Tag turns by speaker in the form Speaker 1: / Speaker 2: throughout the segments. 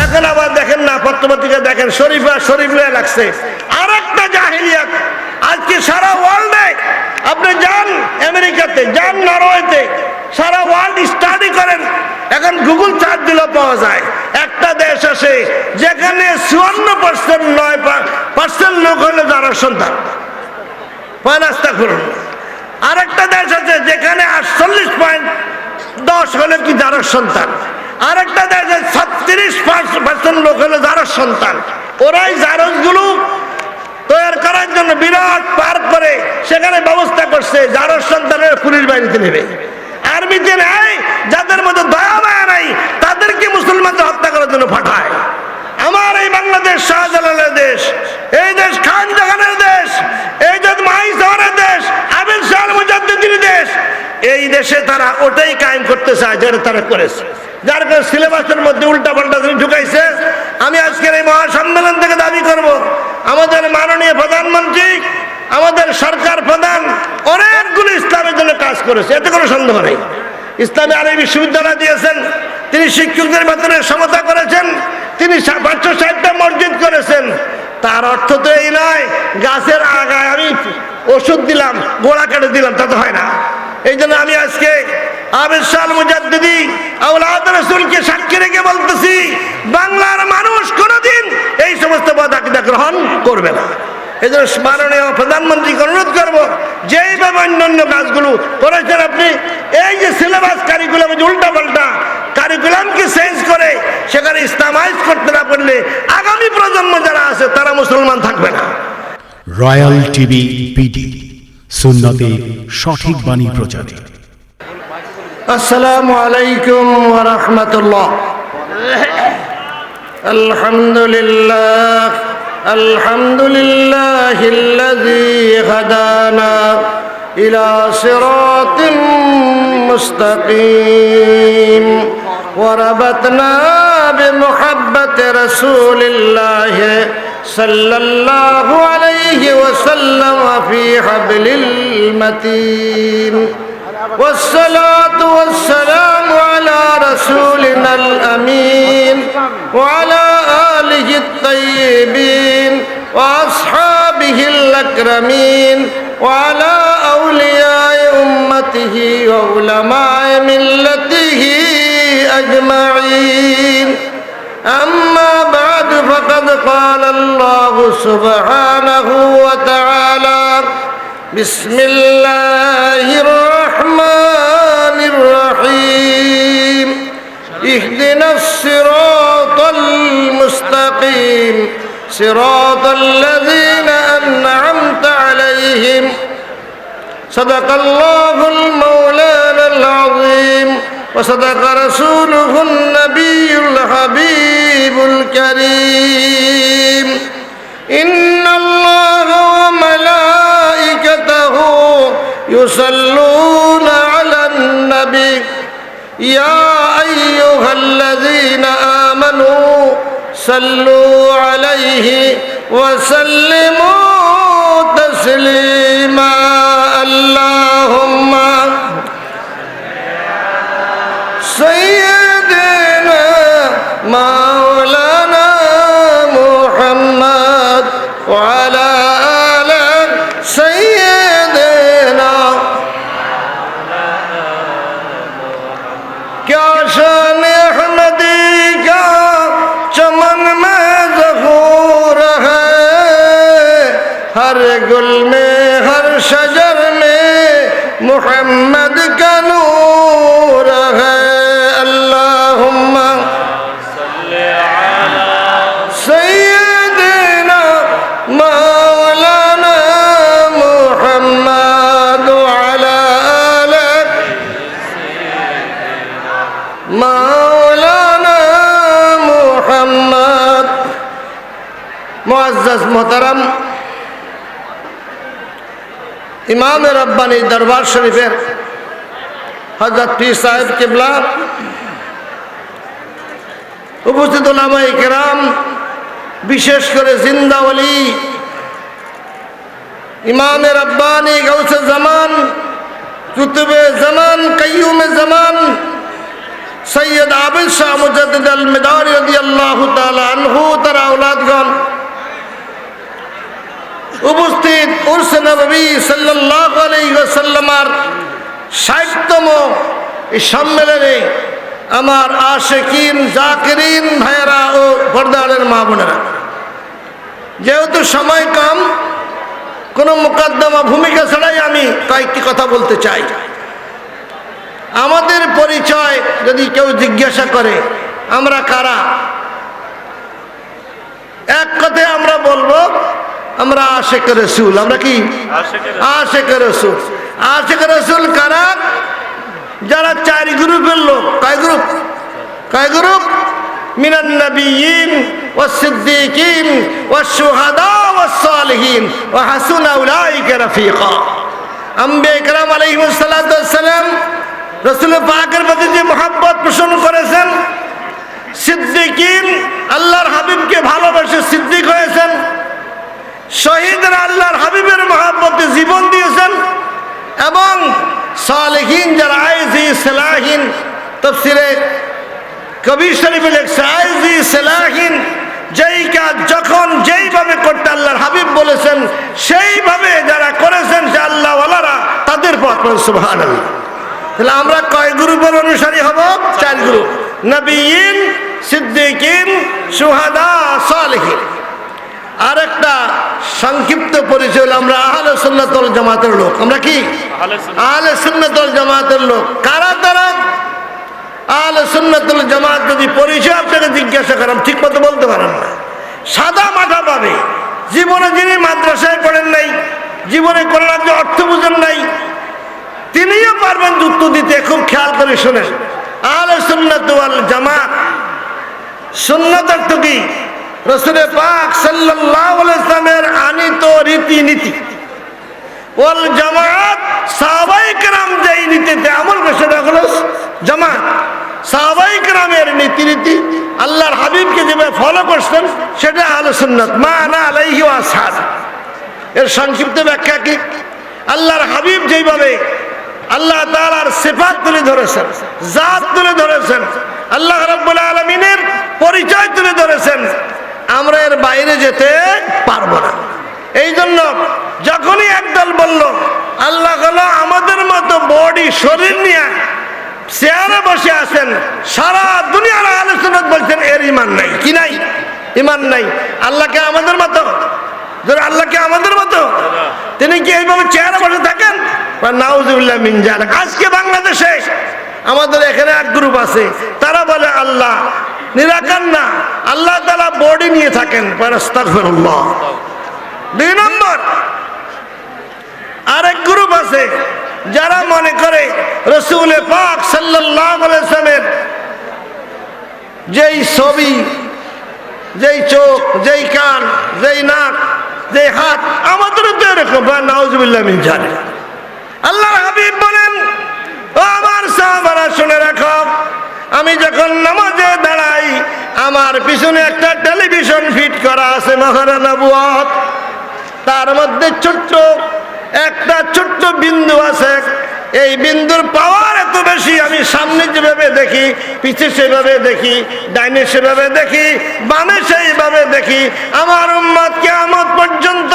Speaker 1: এখন আবার দেখেন না, পত্রপত্রিকা দেখেন, শরীফা শরীফ লয়ে লাগছে। আর একটা জাহিলিয়াত, আজকে সারা ওয়ার্ল্ডে আপনি যান আমেরিকাতে, যান নরওয়েতে, সারা ওয়ার্ল্ড স্টাডি করেন, এখন গুগল চার্জ দিলে পাওয়া যায়। একটা দেশ আছে, যেখানে চুয়ান্ন পার্সেন্ট নয় পার্সেন্ট লোক হলে যারা সন্তান। পয়নাস্তা করুন আরেকটা দেশ আছে, যেখানে আটচল্লিশ পয়েন্ট দশ হলে কি যারা সন্তান। আরেকটা দেশে ছত্রিশ পার্সেন্ট লোক হলো যারা সন্তান। ওরাই জারজগুলো তৈরি করার জন্য বিরাট পার্ক করে, সেখানে ব্যবস্থা করছে, যারা সন্তানের পুলিশ বাহিনীতে নেবে। আর্মিতে নেয়, যাদের মধ্যে দয়া মায়া নাই, তাদেরকে মুসলমানদের হত্যা করার জন্য পাঠায়। আমার এই বাংলাদেশ শাহজালালের দেশ, এই দেশ খান জাহানের দেশ, এই দেশ মাই দেশ আবির শাহ মুজাদ্দিনের দেশ এই দেশে তারা ওটাই কায়েম করতে চায়, যেটা তারা করেছে। যার কারণে সিলেবাসের মধ্যে উল্টা পাল্টা তিনি ঢুকাইছে। আমি আজকের এই মহাসম্মেলন থেকে দাবি করব, আমাদের মাননীয় প্রধানমন্ত্রী, আমাদের সরকার প্রধান, অনেকগুলো ইসলামের জন্য কাজ করেছে, এতে কোনো সন্দেহ নেই। ইসলামী আলী বিশ্ববিদ্যালয় দিয়েছেন, তিনি শিক্ষকদের বেতনে সমতা করেছেন, তিনি পাঁচশো ষাটটা মসজিদ করেছেন। তার অর্থ তো এই নয়, গাছের আগায় আমি ওষুধ দিলাম, গোড়া কেটে দিলাম, তা তো হয় না। এই জন্য আমি আজকে আবির সাল মুজাদ্দিদি সাক্ষী রেখে বলতেছি, বাংলার মানুষ কোনোদিন এই সমস্ত গ্রহণ করবে না। এই জন্য প্রধানমন্ত্রীকে অনুরোধ অন্যান্য করেছেন আপনি, এই যে সিলেবাস কারিকুলাম উল্টা পাল্টা কারিকুলামকে চেঞ্জ করে সেখানে ইসলামাইজ করতে না পারলে আগামী প্রজন্ম যারা আছে তারা মুসলমান থাকবে না।
Speaker 2: রয়্যাল টিভি সুন্নতে সঠিক বাণী প্রচার।
Speaker 1: আসসালামু আলাইকুম ওয়া রাহমাতুল্লাহ। আলহামদুলিল্লাহ আলহামদুলিল্লাহ আল্লাযী হাদানা ইলা সিরাতিন মুস্তাকিম ওয়া রাবাতনা বিমুহাব্বাতি রাসূলিল্লাহি صلى الله عليه وسلم في حبل المتين. والصلاة والسلام على رسولنا الأمين وعلى آله الطيبين وأصحابه الأكرمين وعلى أولياء أمته وعلماء ملته أجمعين. أما بعد فقد قال الله سبحانه وتعالى بسم الله الرحمن الرحيم. اهدنا الصراط المستقيم. صراط الذين أنعمت عليهم. صدق الله المولانا العظيم. وصدق رسوله النبي الحبيب الكريم. إن الله وملائكته يصلون على النبي. يا أيها الذين آمنوا صلوا عليه وسلموا تسليما. اللهم سيدنا مولانا محمد وعلى آل سيدنا کیا شان احمدی کا چمن میں ظہور ہے ہر گل میں ہر شجر میں محمد کا মাওলানা মোহাম্মদ মোয়াজ মোহতারাম ইমাম রব্বানি দরবার শরীফের হজরত পীর সাহেব কেবলা, উপস্থিত ওলামাই কেরাম, বিশেষ করে জিন্দা ইমাম ইমামে রব্বানি গৌসে জামান, কুতুবে জামান, কাইয়ুমে জমান সৈয়দ আবিদ শাহ মুজাদ্দিদ আল মিদারি রাদিয়াল্লাহু তাআলা আনহু, তার اولادগণ উপস্থিত উরস নবী সাল্লাল্লাহু আলাইহি ওয়াসাল্লামার 60তম সম্মেলনে আমার আশিকিন, জাকিরিন ভাইয়েরা ও বর্দানের মা বোনেরা, যেহেতু সময় কম, কোনো মোকদ্দমা ভূমিকা ছাড়াই আমি কয়েকটি কথা বলতে চাই। আমাদের পরিচয় যদি কেউ জিজ্ঞাসা করে আমরা কারা এক কথায় আমরা বলবো আমরা আশেক রসুল আমরা কি আশেক রসুল আশেক রসুল কারা যারা চার গ্রুপের লোক কয় গ্রুপ কয় গ্রুপ মিনান নবিয়িন والصديقين والشهداء والصالحين وحسن أولئك رفيقا আম্বিয়া ইকরাম আলাইহিস সালাতু ওয়াসসালাম রাসূল পাকের প্রতি যে মহব্বত পোষণ করেছেন, সিদ্দিকিন আল্লাহর হাবিবকে ভালোবেসে সিদ্দিক হয়েছেন, শহীদরা আল্লাহর হাবিবের মহাব্বতে জীবন দিয়েছেন, এবং সালেহীন যারা আইজি সেলাহীন তফসিরে কবির শরীফে লেখছে, আইজি সেলাহীন যেই কাজ যখন যেইভাবে করতে আল্লাহর হাবিব বলেছেন, সেইভাবে যারা করেছেন, সে আল্লাহ তাদের পথ সুবহান তাহলে আমরা কয় গ্রুপের অনুসারী হব? চার গ্রুপ। নবীন সিদ্দিকিন সুহাদা সালেহীন। আর একটা সংক্ষিপ্ত পরিচয় হলো আমরা আহলে সুন্নাতুল জামাতের লোক। আমরা কি? আহলে সুন্নাতুল জামাতের লোক। কারা তারা আহলে সুন্নাতুল জামাত যদি পরিচয় আপনাকে জিজ্ঞাসা করেন ঠিক মতো বলতে পারেন না। সাদা মাথা পাবে। জীবনে যিনি মাদ্রাসায় পড়েন নাই জীবনে কোনো রাজ্য অর্থ বুঝেন নাই তিনিও পারবেন যুক্ত দিতে, খুব খেয়াল করে শোনেন। আলে সুন্নত ওয়াল জামাত, সুন্নত কি? রসুলের পাক সাল্লাল্লাহু আলাইহি ইসলামের আনিত রীতিনীতি। ওয়াল জামাত, সাহাবাই کرام যেই নীতিতে আমল করে সেটা হলো জামাত, সাহাবাই کرامের নীতি নীতি আল্লাহর হাবিবকে যেভাবে ফলো করছেন, সেটা আহলে মা না আলাইহি ওয়াসাদ এর সংক্ষিপ্ত ব্যাখ্যা কি? আল্লাহর হাবিব যেইভাবে আল্লাহ তাআলার সিফাত তুলে ধরেছেন, জাত তুলে ধরেছেন, আল্লাহ রাব্বুল আলামিনের পরিচয় তুলে ধরেছেন। আমরা এর বাইরে যেতে পারব না। এই জন্য যখনই একদল বলল, আল্লাহ আমাদের মতো বডি শরীর নিয়ে চেয়ারে বসে আছেন, সারা দুনিয়ার আলোচনা বলছেন, এর ইমান নাই। কি নাই? ইমান নাই। আল্লাহকে আমাদের মতো? আল্লাহকে আমাদের মতো? তিনি কি এইভাবে চেয়ারে বসে থাকেন? নাউজুবিল্লাহ মিনজাল আজকে বাংলাদেশে আমাদের এখানে এক গ্রুপ আছে। তারা বলে, আল্লাহ, নিরাকার না। আল্লাহ তালা বডি নিয়ে থাকেন। দুই নম্বর, আরেক গ্রুপ আছে, যারা মনে করে রসুল পাক সাল্লামের যেই ছবি, যেই চোখ, যেই কান, যেই নাক, যেই হাত, আমাদের তো এরকম নাউজুবিল্লাহ মিন জানে আল্লাহ হাবিব বলেন, ও আমার সাহাবারা, শুনে রাখো, আমি যখন নামাজে দাঁড়াই, আমার পিছনে একটা টেলিভিশন ফিট করা আছে মহারানা বুয়াত। তার মধ্যে ছোট্ট, একটা ছোট্ট বিন্দু আছে এই বিন্দুর পাওয়ার এত বেশি, আমি সামনে যেভাবে দেখি, পিছে সেভাবে দেখি, ডাইনে সেভাবে দেখি, বামে সেইভাবে দেখি, আমার উম্মত কেমন পর্যন্ত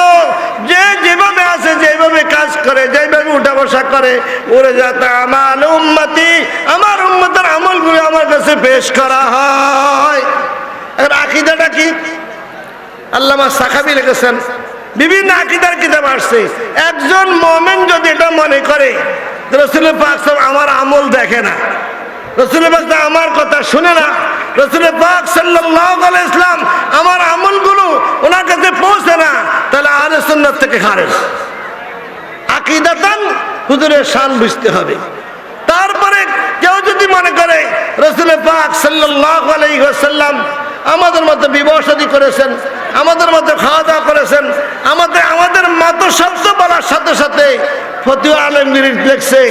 Speaker 1: যে যেভাবে আছে, যেভাবে কাজ করে, যেভাবে উঠা বসা করে, উড়ে যাতে আমার উম্মতি, আমার উম্মতের আমলগুলো আমার কাছে পেশ করা হয়। আকিদাটা কি? আল্লামা সাখাবি লিখেছেন, বিভিন্ন আকিদার কিতাব আসছে, একজন মোমেন যদি এটা মনে করে রসুল পাক আমার আমল দেখে না। রসুল পাক আমার কথা শুনে না। রসুল পাক সাল্লাহ ইসলাম আমার আমলগুলো ওনার কাছে পৌঁছে না। তাহলে আরে সুন্নত থেকে খারেজ। আকিদাতান হুজুরের শান বুঝতে হবে। তারপরে কেউ যদি মনে করে রসুল পাক আলাইসাল্লাম আমাদের মতো বিবাহ করেছেন, আমাদের মতো খাওয়া দাওয়া করেছেন, আমাদের আমাদের মতো শব্দ বলার সাথে সাথে ফতুয়া আলমগির দেখছে।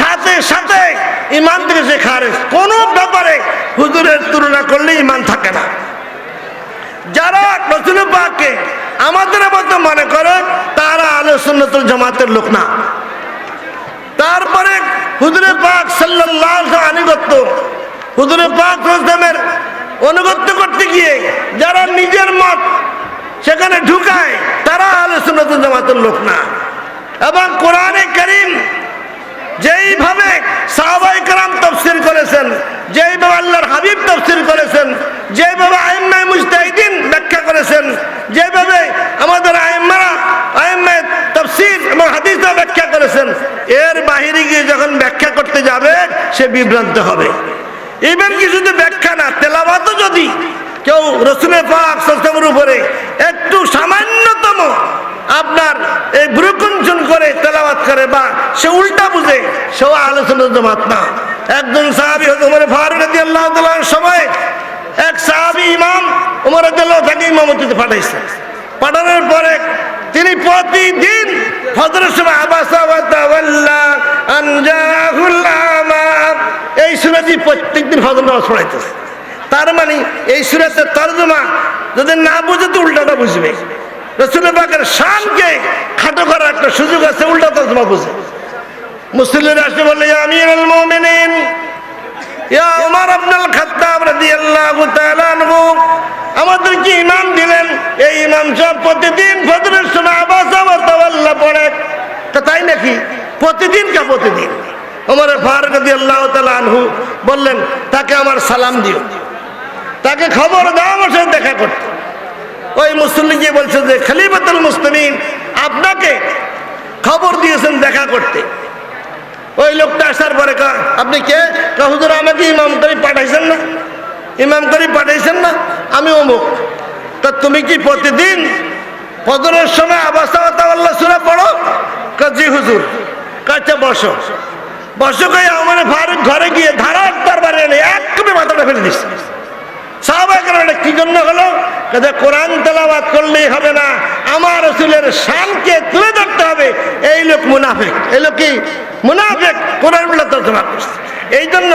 Speaker 1: সাথে সাথে ইমান থেকে সে খারেজ। কোনো ব্যাপারে হুজুরের তুলনা করলে ইমান থাকে না। যারা রসুল পাককে আমাদের মতো মনে করে, তারা আলোচনাতুল জামাতের লোক না। তারপরে হুজুরে পাক সাল্লাহ আনুগত্য হুজুরে পাক রসলামের অনুগত্য করতে গিয়ে যারা নিজের মত সেখানে ঢুকায়, তারা আলোচনা সুন্নত জামাতের লোক না। এবং কোরআনে করিম যেইভাবে সাহাবাই কালাম তফসির করেছেন, যেইভাবে আল্লাহর হাবিব তফসিল করেছেন, যেইভাবে আইম্মাই মুস্তাহিদিন ব্যাখ্যা করেছেন যেভাবে আমাদের আইম্মারা, আইম্মায় তফসিল এবং হাদিসা ব্যাখ্যা করেছেন, এর বাহিরে গিয়ে যখন ব্যাখ্যা করতে যাবে, সে বিভ্রান্ত হবে। ইভেন কি শুধু ব্যাখ্যা না তেলাবাতও যদি কেউ রসুলের পাক সস্তমের উপরে একটু সামান্যতম আপনার এই ভ্রুকুঞ্চন করে তেলাওয়াত করে বা সে উল্টা বুঝে সেও আলোচনা জমাত না। একজন সাহাবি উমর ফারুক রাজি সময় এক সাহাবি ইমাম উমর তাকে ইমামতিতে পাঠাইছে। পাঠানোর পরে তিনি প্রতিদিন আবাসা এই সুরাটি প্রত্যেকদিন ফজর পড়াইতেছে। তার মানে এই সুরাতের তর্জমা যদি না বুঝে তো উল্টাটা বুঝবে। রসুলের শানকে খাটো করার একটা সুযোগ আছে, উল্টা তর্জমা বুঝে। মুসলিমের আসে বলে আমির এই সাহেব প্রতিদিন আবার পড়ে। তাই নাকি? প্রতিদিন প্রতিদিন? বললেন, তাকে আমার সালাম দিও। তাকে খবর দাও আমার সাথে দেখা করতে। ওই মুসলিম গিয়ে বলছে যে, খলিফাতুল মুসলিমিন, আপনাকে খবর দিয়েছেন দেখা করতে। ওই লোকটা আসার পরে আপনি কে? হুজুর, আমাকে ইমাম করে পাঠাইছেন না। ইমাম করে পাঠাইছেন না, আমি অমুক। তা তুমি কি প্রতিদিন ফজরের সময় আবাসা আল্লাহ সুরা পড়ো? জি হুজুর। কাছে বসো। বসো কে আমার ঘরে গিয়ে ধারা একবার বাড়ি এনে একদমই মাথাটা ফেলে দিচ্ছে জন্য হলো? কোরআন তেলাওয়াত করলেই হবে না। আমার রসুলের তুলে ধরতে হবে। এই লোক মুনাফেক। এই লোক কি? এই জন্য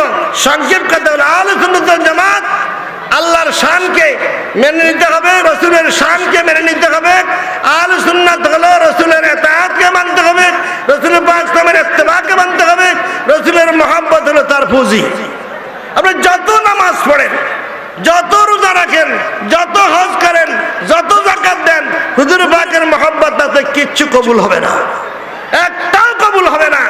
Speaker 1: আল্লাহর শানকে মেনে নিতে হবে, রসুলের শানকে মেনে নিতে হবে। আল সুন্নাত হলো রসুলের মানতে হবে রসুলের ইত্তেবাকে মানতে হবে, রসুলের মহাব্বত হলো তার পুঁজি। আপনি যত নামাজ পড়েন যত রোজা রাখেন, যত হজ করেন, যত জাকাত দেন, হুজুর পাকের মহব্বত তাতে কিচ্ছু কবুল হবে না। একটাও কবুল হবে না।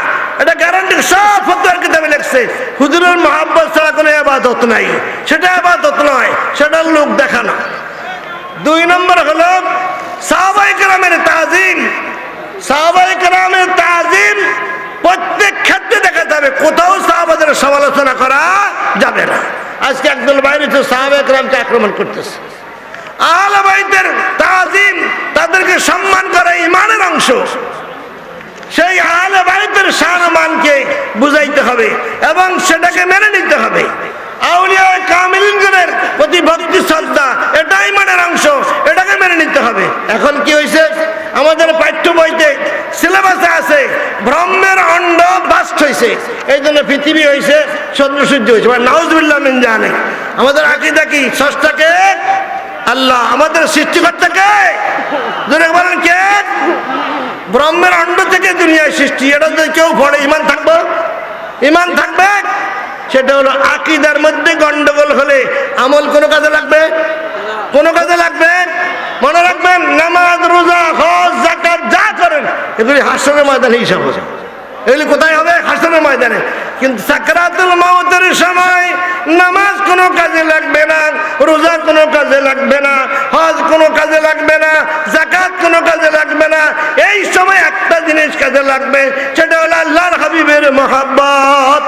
Speaker 1: এটা গ্যারান্টি সব ফতোয়ার কিতাবে লেখছে। হুজুরের মহাব্বত ছাড়া কোনো আবাদত নাই। সেটা আবাদত নয়, সেটা লোক দেখানো। দুই নম্বর হলো, সাহাবাই কেরামের তাজিম, সাহাবাই কেরামের তাজিম প্রত্যেক ক্ষেত্রে দেখা যাবে কোথাও সাহাবাদের সমালোচনা করা যাবে না। আজকে একদল বাইরে তো সাহাবাই কেরামকে আক্রমণ করতেছে। আলবাইদের তাজিম তাদেরকে সম্মান করা ইমানের অংশ। সেই আলে বাইতের সারমানকে বুঝাইতে হবে এবং সেটাকে মেনে নিতে হবে। আউলিয়া প্রতি অংশ, এটাকে মেনে নিতে হবে। এখন কি হয়েছে আমাদের পাঠ্য বইতে সিলেবাসে আছে, ব্রহ্মের অণ্ড বাস্ট হয়েছে এই জন্য পৃথিবী হয়েছে চন্দ্র সূর্য হয়েছে মানে মিন জানে আমাদের আকিদা কি? ষষ্ঠাকে আল্লাহ। আমাদের সৃষ্টিকর্তাকে? বলেন কে? ব্রহ্মের অণ্ড থেকে দুনিয়ায় সৃষ্টি। এটা যদি কেউ পড়ে ইমান থাকব? ইমান থাকবে? সেটা হলো আকিদার মধ্যে গন্ডগোল হলে আমল কোনো কাজে লাগবে? কোনো কাজে লাগবে? মনে রাখবেন, নামাজ, রোজা, হজ জাকাত যা করেন, এগুলি হাসনের ময়দানে হিসাব হবে এগুলি কোথায় হবে? হাসনের ময়দানে। কিন্তু সাকরাতুল মাউতের সময় নামাজ কোনো কাজে লাগবে না রোজা কোনো কাজে লাগবে না হজ কোনো কাজে লাগবে না জাকাত কোনো কাজে লাগবে না। এই সময় একটা জিনিস কাজে লাগবে সেটা হলো আল্লাহর হাবিবের মহাব্বত।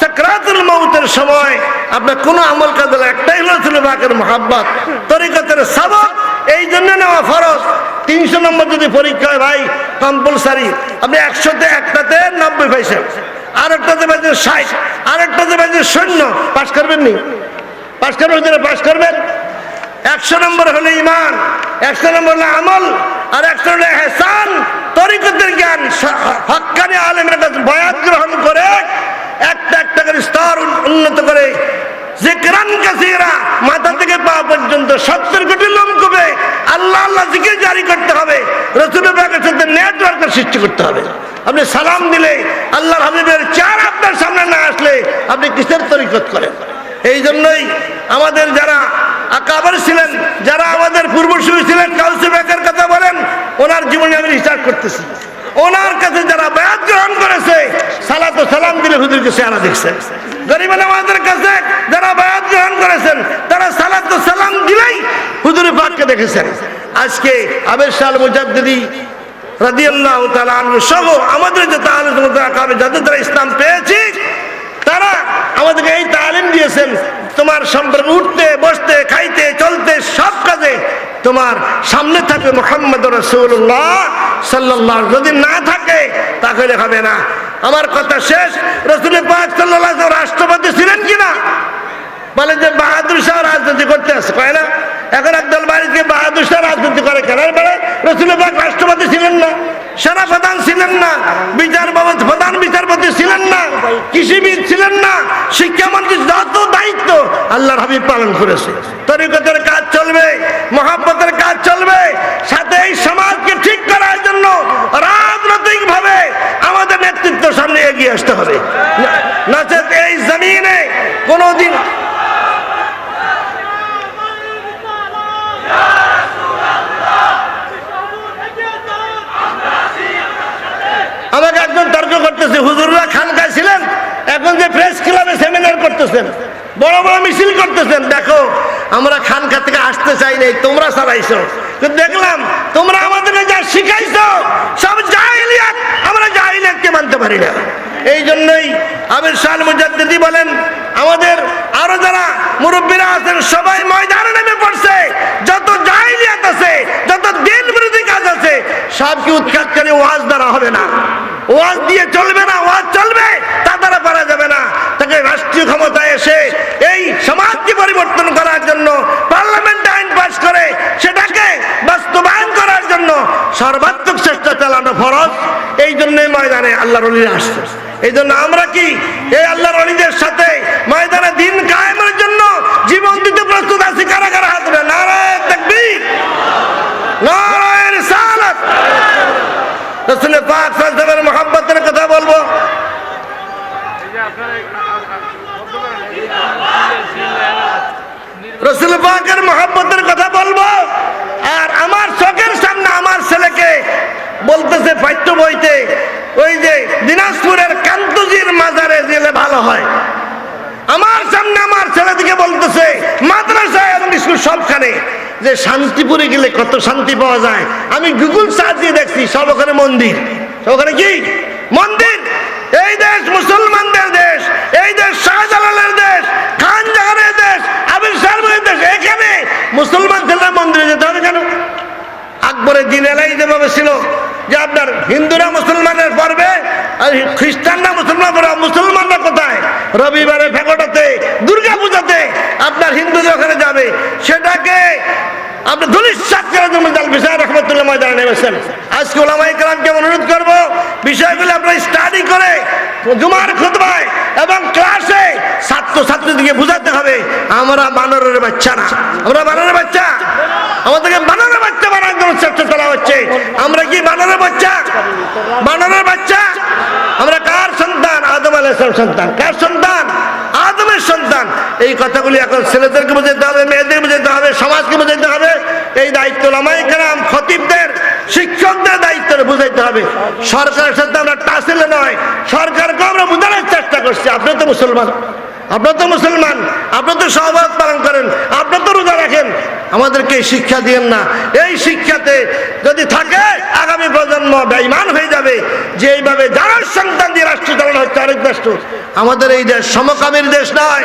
Speaker 1: সাকরাতুল মৌতের সময় আপনার কোনো আমল কাজে একটাই হলো ছিল বাকের মহাব্বত। তরিকতের সাবক এই জন্য নেওয়া ফরজ। তিনশো নম্বর যদি পরীক্ষা হয় ভাই কম্পালসারি আপনি একশোতে একটাতে নব্বই পাইছেন আর একটাতে পাইছেন ষাট আর একটাতে পাইছেন শূন্য, পাশ করবেন নি পাশ করবেন যারা পাশ করবেন? একশো নম্বর হলে ইমান, একশো নম্বর হলে আমল, আর একশো হলো হেসান তরিকতের জ্ঞান হক্কানি আলেমের কাছে বয়াত গ্রহণ করে একটা একটা করে স্তর উন্নত করে। জিকরান কাসিরা মাথা থেকে পা পর্যন্ত সত্তর কোটি লোম কবে আল্লাহ আল্লাহ জিকির জারি করতে হবে। রসুলের বাগের সাথে নেটওয়ার্কের সৃষ্টি করতে হবে। আপনি সালাম দিলে আল্লাহর হাবিবের চার আপনার সামনে না আসলে আপনি কিসের তরিকত করেন? এই জন্যই আমাদের যারা আকাবার ছিলেন, যারা আমাদের পূর্বসূরি ছিলেন, কাউসি বেকার কথা বলেন, ওনারা জীবনে আমি রিসার্চ করতেছি। ওনার কাছে যারা বায়াত গ্রহণ করেছে, সালাত ও সালাম দিলে হুজুরকে চেহারা দেখছে। গরিব আমাদের কাছে যারা বায়াত গ্রহণ করেছেন, তারা সালাত ও সালাম দিলেই হুজুর পাককে দেখেছেন। আজকে আবের সাল মুজাদ্দিদি রাদিয়াল্লাহু আনহু সহ আমাদের যে তাহলে যাদের দ্বারা ইসলাম পেয়েছি, তারা আমাদেরকে এই তালিম দিয়েছেন, তোমার সম্পর্কে উঠতে, বসতে, খাইতে, চলতে সব কাজে তোমার সামনে থাকবে মোহাম্মদ রসুল্লাহ সাল্লাহ যদি না থাকে, তাহলে হবে না। আমার কথা শেষ রসুল পাক সাল্লাহ রাষ্ট্রপতি ছিলেন কিনা? বলে যে বাহাদুর শাহ রাজনীতি করতে আসে, কয় না? এখন একদল বাড়িতে বাহাদুর শাহ রাজনীতি করে কেন? বলে রসুল পাক রাষ্ট্রপতি ছিলেন না সেনা প্রধান ছিলেন না, বিচার প্রধান বিচারপতি ছিলেন না, কৃষিবিদ ছিলেন না শিক্ষামন্ত্রী যত দায়িত্ব আল্লাহর হাবিব পালন করেছে। তরিকতের কাজ চলবে, মহাব্বতের কাজ চলবে, সাথে এই সমাজকে ঠিক করার জন্য রাজনৈতিক ভাবে আমাদের নেতৃত্ব সামনে এগিয়ে আসতে হবে। নচেত এই জমিনে কোনোদিন আমাকে একজন তর্ক করতেছে হুজুররা খানকায় ছিলেন এখন যে প্রেস ক্লাবে সেমিনার করতেছেন, বড় বড় মিছিল করতেছেন, দেখো, আমরা খানকা থেকে আসতে চাই নাই, তোমরা কিন্তু দেখলাম, তোমরা আমাদের যা শিখাইছো, সব জাহিলিয়াত, আমরা জাহিলিয়াতকে মানতে পারি না। এই জন্যই আবির শাহ মুজাদ্দিদি বলেন, আমাদের আরও যারা মুরব্বীরা আছেন, সবাই ময়দানে নেমে পড়ছে যত জাহিলিয়াত আছে যত দিন বিরোধী কাজ আছে সব উৎখাত করে ওয়াজ দ্বারা হবে না। ওয়াজ দিয়ে চলবে না, ওয়াজ চলবে, তা দ্বারা পারা যাবে না। তাকে রাষ্ট্রীয় ক্ষমতায় এসে এই সমাজকে পরিবর্তন করার জন্য, পার্লামেন্ট আইন পাস করে সেটাকে বাস্তবায়ন করার জন্য সর্বাত্মক চেষ্টা চালানো ফরজ। এই জন্যই ময়দানে আল্লাহ রলিরা আসছে। এই জন্য আমরা কি এই আল্লাহ রলিদের সাথে ময়দানে দিন কায়েমের জন্য জীবন দিতে প্রস্তুত আছি কারা কারা হাত উঠে নারায়ণ তাকবীর নারায়ণ রিসালাত রসুল পাক সাল্লামের মোহাম্মতের কথা বলব রসুল পাকের মোহাম্মতের কথা বলব। আর আমার চোখের সামনে আমার ছেলেকে বলতেছে পাঠ্য বইতে, ওই যে দিনাজপুরের কান্তজির মাজারে গেলে ভালো হয়। আমার সামনে আমার ছেলেদিকে বলতেছে, মাদ্রাসায় এবং স্কুল সবখানে যে শান্তিপুরে গেলে কত শান্তি পাওয়া যায়। আমি গুগল সার্চ দিয়ে দেখছি, সব ওখানে মন্দির। ওখানে কি? মন্দির। এই দেশ মুসলমানদের দেশ, এই দেশ শাহজালালের দেশ, খান জাহানের দেশ আবির সাহেবের দেশ এখানে মুসলমান ছেলেরা মন্দিরে যেতে হবে কেন? আকবরের দিন এলাই যেভাবে ছিল যে আপনার হিন্দুরা মুসলমানের পর্বে আর খ্রিস্টানরা মুসলমান পড়বে মুসলমানরা কোথায়? রবিবারে ফেকটাতে দুর্গা পূজাতে আপনার হিন্দুদের ওখানে যাবে। সেটাকে আপনি দুলিশ্বাস করে জন্য বিষয় রহমতুল্লাহ ময়দানে নেমেছেন আজকে ওলামাই কালামকে অনুরোধ করব, বিষয়গুলো আপনারা স্টাডি করে জুমার খুতবায় এবং ক্লাসে ছাত্র ছাত্রীদেরকে বুঝাতে হবে, আমরা বানরের বাচ্চা না। আমরা বানরের বাচ্চা? আমাদেরকে বানরের বাচ্চা বানানোর জন্য চেষ্টা আমরা কি বানরের বাচ্চা? বানরের বাচ্চা? আমরা কার সন্তান? আদম আলাইসলাম সন্তান। কার সন্তান? আদমের সন্তান। এই কথাগুলি এখন ছেলেদেরকে বোঝাতে হবে, মেয়েদের বোঝাতে হবে, সমাজকে বোঝাতে হবে। এই দায়িত্ব লামাই কালাম খতিবদের, শিক্ষকদের দায়িত্ব বুঝাইতে হবে। সরকারের সাথে আমরা টাসেলে নয়, সরকারকে আমরা বোঝানোর চেষ্টা করছি। আপনি তো মুসলমান। আপনার তো মুসলমান, আপনার তো সহবাদ পালন করেন, আপনার তো রোজা রাখেন। আমাদেরকে শিক্ষা দিয়েন না। এই শিক্ষাতে যদি থাকে, আগামী প্রজন্ম বেঈমান হয়ে যাবে। যে এইভাবে যারা সন্তান দিয়ে রাষ্ট্র চালানো হচ্ছে আরেক রাষ্ট্র আমাদের এই দেশ সমকামীর দেশ নয়।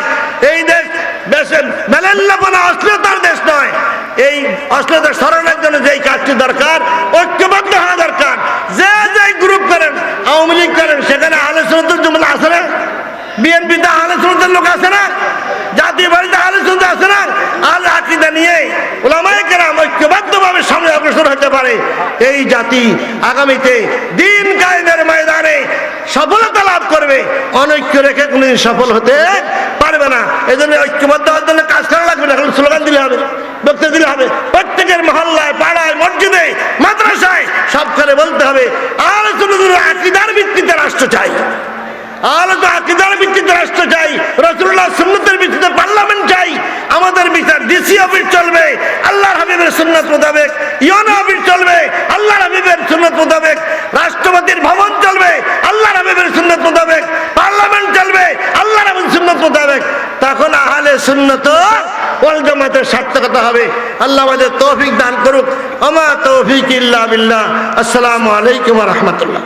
Speaker 1: এই দেশ দেশের মেলেল্লাপনা অশ্লীলতার দেশ নয়। এই অশ্লীলতা সরানোর জন্য যেই কাজটি দরকার, ঐক্যবদ্ধ হওয়া দরকার। যে যে গ্রুপ করেন, আওয়ামী লীগ করেন, সেখানে আলোচনা জুমলা আছে না বিএনপিতে আহলে লোক আছে না? জাতীয় বাড়িতে আছে না? আল আকিদা নিয়ে ওলামায় কেরাম ঐক্যবদ্ধভাবে সামনে অগ্রসর হতে পারে। এই জাতি আগামীতে দিন কায়েমের ময়দানে সফলতা লাভ করবে। অনৈক্য রেখে কোনোদিন সফল হতে পারবে না। এই জন্য ঐক্যবদ্ধ হওয়ার জন্য রাষ্ট্র চাই রসুল্লাহ সুন্নতের পার্লামেন্ট চাই, আমাদের চলবে, আল্লাহর সুন্নত চলবে, আল্লাহর সুন্নত রাষ্ট্রপতির ভবন চলবে, আল্লাহর হাবিবের সুন্নত মোতাবেক, পার্লামেন্ট চলবে, আল্লাহর হাবিবের সুন্নত মোতাবেক। তখন আহলে সুন্নত ওয়াল জামাতের সার্থকতা হবে। আল্লাহ আমাদের তৌফিক দান করুক। আমা তৌফিক ইল্লা আসসালামু আলাইকুম রহমতুল্লাহ।